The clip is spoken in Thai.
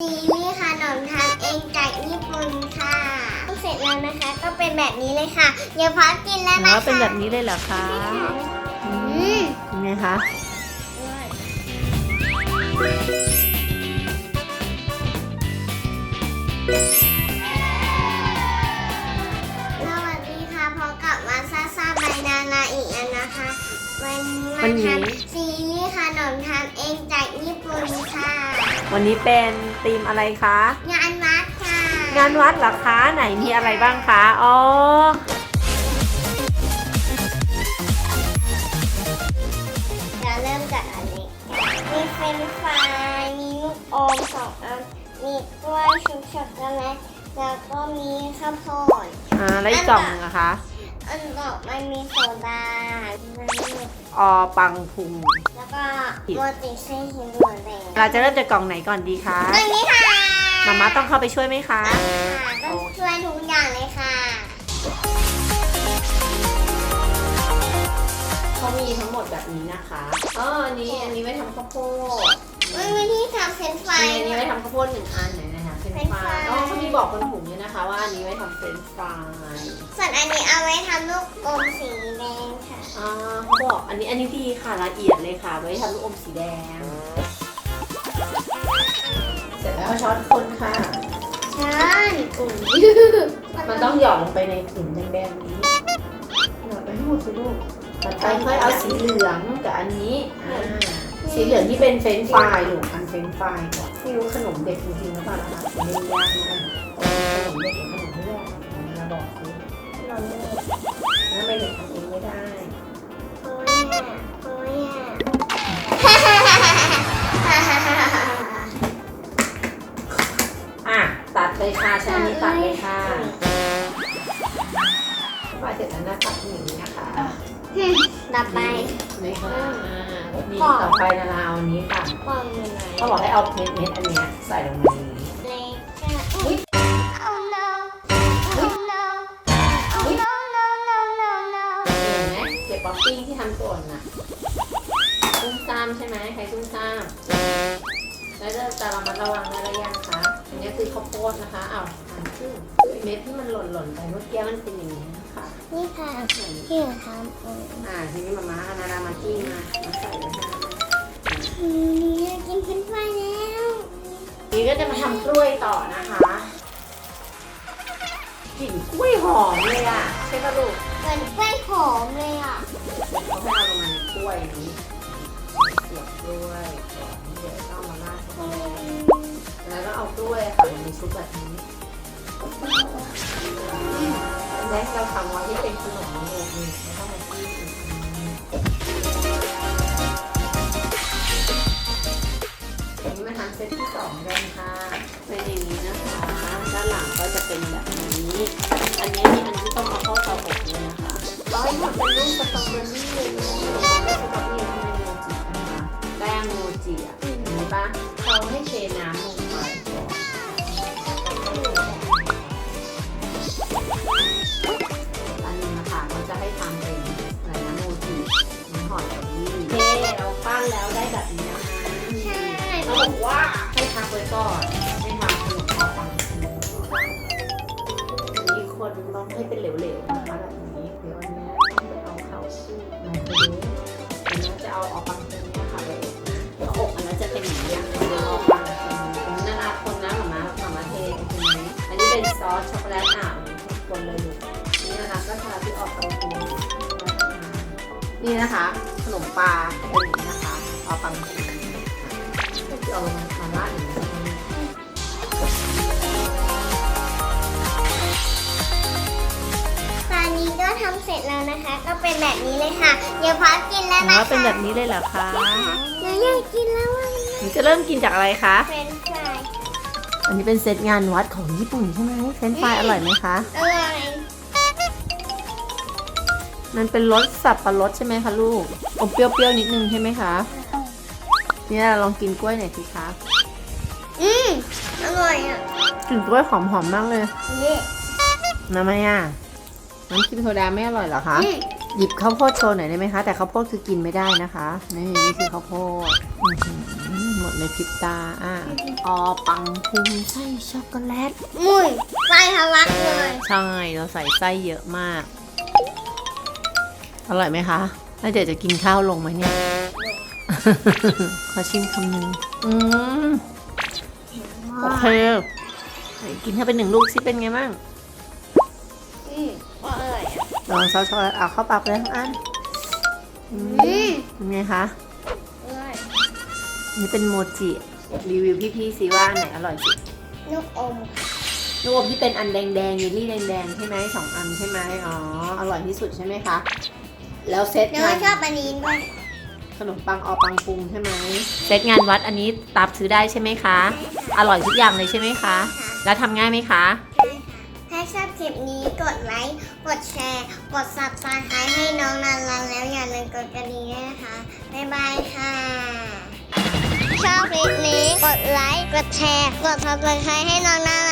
ซีรีส์ขนมทำเองจากญี่ปุ่นค่ะเสร็จแล้วนะคะก็เป็นแบบนี้เลยค่ะเดี๋ยวพอกินแล้วอ๋นะอคะเป็นแบบนี้เลยเหรอคะอือืมมเป็นไงคะสวัสดีค่ะพบกับมาซาซาใบนานาอีกแล้วนะคะ วันนี้วัมานนี้ทำซีรีส์ขนมทำเองจากญี่ปุ่นค่ะ วันนี้เป็นธีมอะไรคะ งานวัดค่ะ งานวัดเหรอคะไหนมีอะไรบ้างคะอ๋อเดี๋ยวเริ่มจากอันนี้ มีเฟรนช์ฟรายมีลูกอมสองอัน มีกล้วยชุบช็อกโกแลตแล้วก็มีข้าวโพดอ่าแล้วอีกกล่องหนึงอะคะ อันต่อไปมีโซดาน้ำออปังพุง แล้วก็โมจิเส้นหินหัวแดงเราจะเริ่มจากกล่องไหนก่อนดีคะอันนี้ค่ะมาม่าต้องเข้าไปช่วยไหมคะ ค่ะต้องช่วยทุกอย่างเลยค่ะเขามีทั้งหมดแบบนี้นะคะอ๋ออันนี้อันนี้ไว้ทำข้าวโพดมันมีที่ทำเฟรนช์ฟรายอันนี้ไว้ทำข้าวโพดหนึ่งอันไหนนะคะเฟรนช์ฟรายอ๋อเขามีบอกบนถุงเนี่ยนะคะ ว่าอันนี้ไว้ทำเฟรนช์ฟรายส่วนอันนี้เอาไว้ทำลูกอมสีแดงค่ะอ่าเขาบอกอันนี้อันนี้ดีค่ะละเอียดเลยค่ะไว้ทำลูกอมสีแดง เสร็จแล้วช้อนคนค่ะใช่อุ่นมันต้องหยอดลงไปในถุงแดงๆนี้หยอดไปให้หมดสิลูกต่อไปค่อยเอาสีเหลืองกับอันนี้อ่าสีเหลืองที่เป็นเฟรนช์ฟรายลูกอันเฟรนช์ฟรายก่อนไม่รู้ขนมเด็กจริงๆหรือเปล่านะคะไม่ได้ยากนะขนมเด็กหรือขนมไม่แรกมาบอกสิ หล่นเลยถ้าไม่เด็กทำเองไม่ได้โอ้ยอะโอ้ยอะอะตัดเลยค่ะใช้อันนี้ตัดเลยค่ะพอเสร็จแล้วนะตัดอย่างนี้นะคะต่อไปนี่ค่ะอ่านี่ต่อไปนะเราเอาอันนี้ค่ะปองอยู่ไหนเขาบอกให้เอาเม็ดเม็ดอันเนี้ยใส่ลงในนี้ จะแต่เรามาระวังนะระยังคะอันนี้คือข้าวโพดนะคะอ้าวหันครึ่งคือไอ้เม็ดที่มันหล่นหล่นๆไปเมื่อกี้มันเป็นอย่างนี้ค่ะนี่ค่ะที่หนูทำเองอ่าทีนี้มาม่าเอานารามาจิ้มมามาใส่ไว้ให้อืมอยากกินเฟรนช์ฟรายแล้วนี่ก็จะมาทำกล้วยต่อนะคะกลิ่นกล้วยหอมเลยอะใช่ปะลูกเหมือนกล้วยหอมเลยอะเขาให้เอาลงมาในกล้วยนี้เสียบกล้วย แล้วก็เอากล้วยค่ะลงในชุบแบบนี้แล้วเราทำไว้ที่เป็นขนมนี่นี่แล้วก็มาจิ้มอีกอันนี้มาทำเซตที่สองกันค่ะเป็นอย่างนี้นะคะ ด้านหลังก็จะเป็นแบบนี้ อันนี้มีอันที่ต้องเอาเข้าเตาอบเลยนะคะร้อยหมดเป็นรูปสตรอเบอรี่เลยนะสตรอเบอรี่ บอกว่าให้พักไว้ก่อนให้ทำขนมพอปังมีคนต้องให้เป็นเหลวๆนะคะแบบนี้เดี๋ยวอันนี้ยต้องไปเอาเข้าสู้ลงไปดูอันนี้จะเอาออกปังตัวเนี้ยค่ะไปอบนะแล้วอบอันนั้นจะเป็นอย่างนี้ยเดี๋ยวรอปังตรงนานาคนนะหมามาหมามาเทใช่ไหมอันนี้เป็นซอสช็อกโกแลตอะคนเลยดูนี่นะคะก็ทาที่ออกตรงนี้นี่นะคะ ขนมปลาเป็นอย่างนี้นะคะเอาปังตรงนี้ก็คือ เอามาลาดอย่างนี้ใช่ไหมตอนนี้ก็ทำเสร็จแล้วนะคะ ก็เป็นแบบนี้เลยค่ะ เดี๋ยวพอกินแล้วอ๋นะอคะเป็นแบบนี้เลยเหรอคะหนูอยากกินแล้วอะหนูจะเริ่มกินจากอะไรคะ เฟรนช์ฟรายอันนี้เป็นเซตงานวัดของญี่ปุ่นใช่ไหมเฟรนช์ฟรายอร่อยไหมคะ อร่อยมันเป็นรสสับปะรดใช่ไหมคะลูกอมเปรี้ยวๆนิดนึงใช่ไหมคะ เนี่ยลองกินกล้วยหน่อยสิคะอืมอร่อยอะกลิ่นกล้วยหอมๆมากเลยนี่น้ำไมอะน้ำกินโซดาไม่อร่อยเหรอคะ อืมหยิบข้าวโพดโชว์หน่อยได้ไหมคะ แต่ข้าวโพดคือกินไม่ได้นะคะ นี่นี่คือข้าวโพดอื้อหือหมดในพริบตาอะออปังพุงไส้ช็อกโกแลตมุ้ยไส้ทะลักเลยใช่ เราใส่ไส้เยอะมาก อร่อยไหมคะ แล้วเดี๋ยวจะกินข้าวลงไหมเนี่ย ขอชิมคำหนึ่งอืมโอเคไหนกินให้เป็นหนึ่งลูกสิเป็นไงบ้างอืมอร่อยอะลองซอสช็อกโกแลตเอาเข้าปากเลยทั้งอันอืมอืมเป็นไงคะอร่อยนี่เป็นโมจิรีวิวพี่ๆสิว่าอันไหนอร่อยสุด ลูกอมลูกอมที่เป็นอันแดงๆเยลลี่แดงๆใช่ไหมสองอันใช่ไหมอ๋อ อร่อยที่สุดใช่ไหมคะ แล้วเซตเนื้งาอนชอบอันนี้ด้วย ขนมปังออปังปรุงใช่ไหมเซตงานวัดอันนี้ตับซื้อได้ใช่ไหมคะ อร่อยทุกอย่างเลยใช่ไหมคะ แล้วทำง่ายไหมคะ ถ้าชอบคลิปนี้กดไลค์ กดแชร์ กด subscribe ให้น้องนันรันแล้วอย่าลืมกดกระดิ่งด้วยนะคะ บ๊ายบายค่ะ ชอบคลิปนี้ กดไลค์ กดแชร์ กด subscribe ให้น้องนัน